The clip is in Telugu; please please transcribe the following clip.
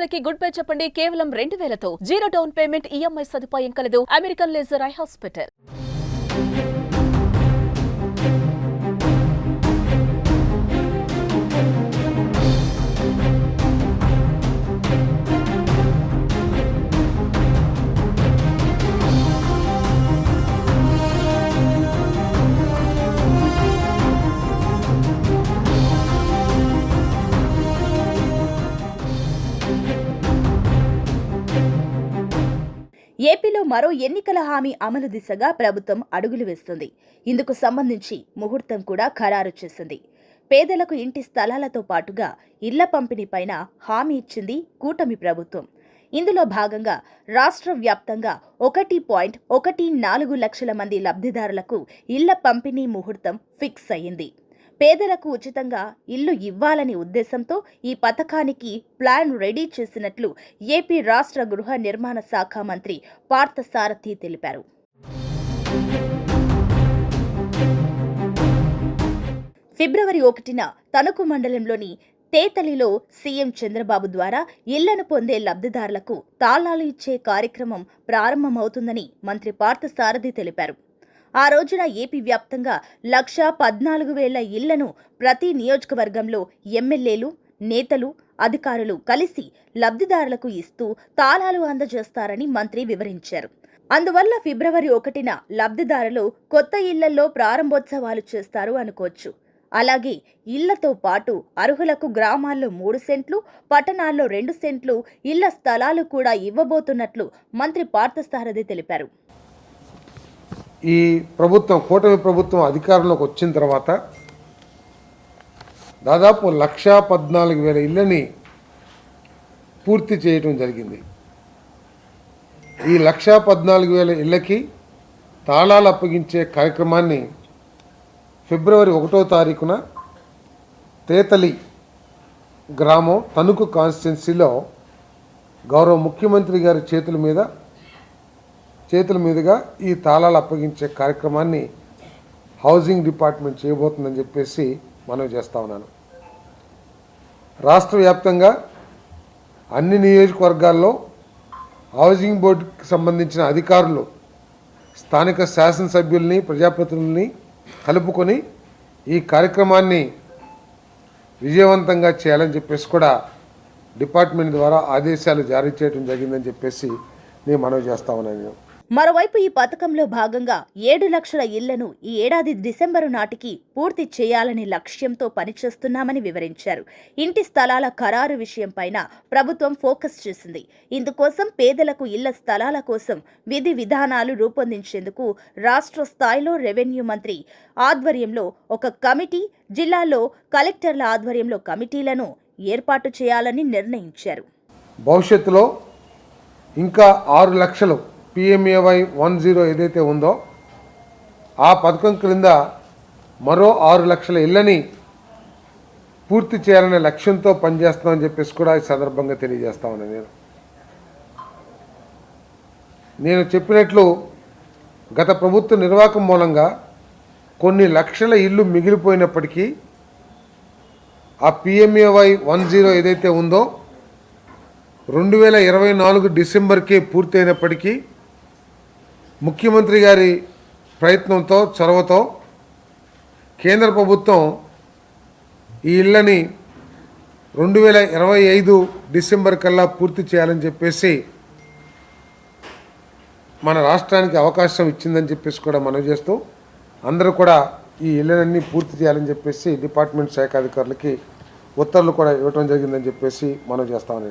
ప్రతిదానికి గుడ్ బై చెప్పండి. కేవలం రెండు వేలతో జీరో డౌన్ పేమెంట్ ఈఎంఐ సదుపాయం కలదు. American laser eye hospital. ఏపీలో మరో ఎన్నికల హామీ అమలు దిశగా ప్రభుత్వం అడుగులు వేస్తుంది. ఇందుకు సంబంధించి ముహూర్తం కూడా ఖరారు చేసింది. పేదలకు ఇంటి స్థలాలతో పాటుగా ఇళ్ళ పంపిణీపైన హామీ ఇచ్చింది కూటమి ప్రభుత్వం. ఇందులో భాగంగా రాష్ట్ర వ్యాప్తంగా ఒకటి పాయింట్ ఒకటి నాలుగు లక్షల మంది లబ్ధిదారులకు ఇళ్ళ పంపిణీ ముహూర్తం ఫిక్స్ అయ్యింది. పేదలకు ఉచితంగా ఇల్లు ఇవ్వాలని ఉద్దేశంతో ఈ పథకానికి ప్లాన్ రెడీ చేసినట్లు ఏపీ రాష్ట్ర గృహ నిర్మాణ శాఖ మంత్రి పార్థసారథి తెలిపారు. ఫిబ్రవరి ఒకటిన తణుకు మండలంలోని తేతలిలో సీఎం చంద్రబాబు ద్వారా ఇళ్ళను పొందే లబ్ధిదారులకు తాళాలు ఇచ్చే కార్యక్రమం ప్రారంభమవుతుందని మంత్రి పార్థసారథి తెలిపారు. ఆ రోజున ఏపీ వ్యాప్తంగా లక్ష పద్నాలుగు వేల ఇళ్ళను ప్రతి నియోజకవర్గంలో ఎమ్మెల్యేలు నేతలు అధికారులు కలిసి లబ్ధిదారులకు ఇస్తూ తాళాలు అందజేస్తారని మంత్రి వివరించారు. అందువల్ల ఫిబ్రవరి ఒకటిన లబ్ధిదారులు కొత్త ఇళ్ళలో ప్రారంభోత్సవాలు చేస్తారు అనుకోవచ్చు. అలాగే ఇళ్ళతో పాటు అర్హులకు గ్రామాల్లో మూడు సెంట్లు పట్టణాల్లో రెండు సెంట్లు ఇళ్ళ స్థలాలు కూడా ఇవ్వబోతున్నట్లు మంత్రి పార్థసారథి తెలిపారు. ఈ ప్రభుత్వం కూటమి ప్రభుత్వం అధికారంలోకి వచ్చిన తర్వాత దాదాపు లక్షా పద్నాలుగు వేల ఇళ్ళని పూర్తి చేయటం జరిగింది. ఈ లక్షా పద్నాలుగు వేల ఇళ్ళకి తాళాలు అప్పగించే కార్యక్రమాన్ని ఫిబ్రవరి ఒకటో తారీఖున తేతలి గ్రామం తణుకు కాన్స్టిట్యున్సీలో గౌరవ ముఖ్యమంత్రి గారి చేతుల మీద చేతుల మీదుగా ఈ తాళాలు అప్పగించే కార్యక్రమాన్ని హౌసింగ్ డిపార్ట్మెంట్ చేయబోతుందని చెప్పేసి మనవి చేస్తా ఉన్నాను. రాష్ట్ర వ్యాప్తంగా అన్ని నియోజకవర్గాల్లో హౌసింగ్ బోర్డుకి సంబంధించిన అధికారులు స్థానిక శాసనసభ్యుల్ని ప్రజాప్రతినిధుల్ని కలుపుకొని ఈ కార్యక్రమాన్ని విజయవంతంగా చేయాలని చెప్పేసి కూడా డిపార్ట్మెంట్ ద్వారా ఆదేశాలు జారీ చేయడం జరిగిందని చెప్పేసి నేను మనవి చేస్తా ఉన్నాను. మరోవైపు ఈ పథకంలో భాగంగా ఏడు లక్షల ఇళ్ళను ఈ ఏడాది డిసెంబరు నాటికి పూర్తి చేయాలనే లక్ష్యంతో పనిచేస్తున్నామని వివరించారు. ఇంటి స్థలాల ఖరారు విషయంపైన ప్రభుత్వం ఫోకస్ చేసింది. ఇందుకోసం పేదలకు ఇళ్ళ స్థలాల కోసం విధి విధానాలు రూపొందించేందుకు రాష్ట్ర స్థాయిలో రెవెన్యూ మంత్రి ఆధ్వర్యంలో ఒక కమిటీ జిల్లాలో కలెక్టర్ల ఆధ్వర్యంలో కమిటీలను ఏర్పాటు చేయాలని నిర్ణయించారు. భవిష్యత్తులో ఇంకా ఆరు లక్షలు పిఎంఏవై వన్ జీరో ఏదైతే ఉందో ఆ పథకం క్రింద మరో ఆరు లక్షల ఇళ్ళని పూర్తి చేయాలనే లక్ష్యంతో పనిచేస్తామని చెప్పేసి కూడా ఈ సందర్భంగా తెలియజేస్తా ఉన్నాను నేను. నేను చెప్పినట్లు గత ప్రభుత్వ నిర్వాహకం మూలంగా కొన్ని లక్షల ఇల్లు మిగిలిపోయినప్పటికీ ఆ పిఎంఏవై వన్ జీరో ఏదైతే ఉందో రెండు వేల ఇరవై నాలుగు డిసెంబర్కే పూర్తయినప్పటికీ ముఖ్యమంత్రి గారి ప్రయత్నంతో చొరవతో కేంద్ర ప్రభుత్వం ఈ ఇళ్ళని రెండు వేల ఇరవై ఐదు డిసెంబర్ కల్లా పూర్తి చేయాలని చెప్పేసి మన రాష్ట్రానికి అవకాశం ఇచ్చిందని చెప్పేసి కూడా మనవి చేస్తూ అందరూ కూడా ఈ ఇళ్ళన్నీ పూర్తి చేయాలని చెప్పేసి డిపార్ట్మెంట్ శాఖ అధికారులకి ఉత్తర్వులు కూడా ఇవ్వటం జరిగిందని చెప్పేసి మనవి చేస్తామని